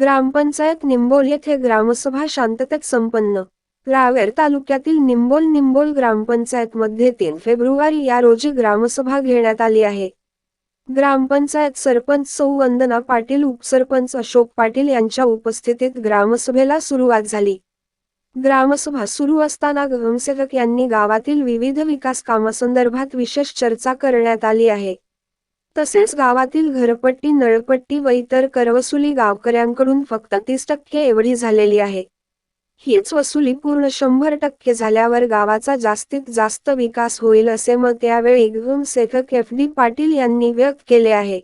ग्रामपंचायत निंबोल येथे ग्रामसभा शांततेत संपन्न. रावेर तालुक्यातील निंबोल निंबोल ग्रामपंचायत मध्ये तीन फेब्रुवारी या रोजी ग्रामसभा घेण्यात आली आहे. ग्रामपंचायत सरपंच सौ वंदना पाटील उपसरपंच अशोक पाटील यांच्या उपस्थितीत ग्रामसभेला सुरुवात झाली. ग्रामसभा सुरू असताना ग्रामसेवक यांनी गावातील विविध विकास कामासंदर्भात विशेष चर्चा करण्यात आली आहे. तसेच गावातील घरपट्टी नळपट्टी व इतर करवसुली गावकऱ्यांकडून फक्त तीस टक्के एवढी झालेली आहे. हीच वसुली पूर्ण शंभर टक्के झाल्यावर गावाचा जास्तीत जास्त विकास होईल असे मत यावेळी ग्रामसेवक एफ डी पाटील यांनी व्यक्त केले आहे.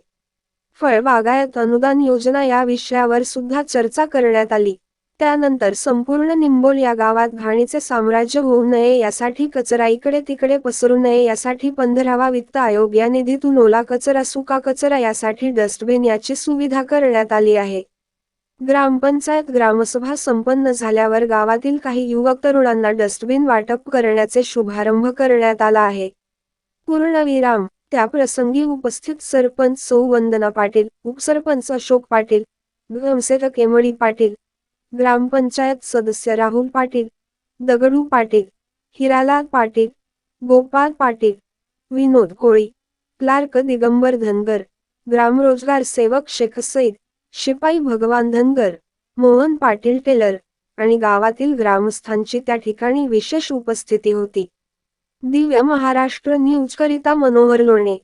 फळबागायत अनुदान योजना या विषयावर सुद्धा चर्चा करण्यात आली. त्यानंतर संपूर्ण निंबोल या गावात घाणीचे साम्राज्य होऊ नये यासाठी कचरा इकडे तिकडे पसरू नये यासाठी पंधरावा वित्त आयोग या निधीतून ओला कचरा सुका कचरा यासाठी डस्टबिन याची सुविधा करण्यात आली आहे. ग्रामपंचायत ग्रामसभा संपन्न झाल्यावर गावातील काही युवक तरुणांना डस्टबिन वाटप करण्याचे शुभारंभ करण्यात आला आहे. पूर्णविराम त्या प्रसंगी उपस्थित सरपंच सौ वंदना पाटील उपसरपंच अशोक पाटील ग्रामसेवक एमडी पाटील ग्रामपंचायत सदस्य राहुल पाटील दगडू पाटील हिरालाल पाटील गोपाल पाटील विनोद कोळी क्लार्क दिगंबर धनगर ग्रामरोजगार सेवक शेख सईद शिपाई भगवान धनगर मोहन पाटील टेलर आणि गावातील ग्रामस्थांची त्या ठिकाणी विशेष उपस्थिती होती. दिव्य महाराष्ट्र न्यूज करिता मनोहर लोणे.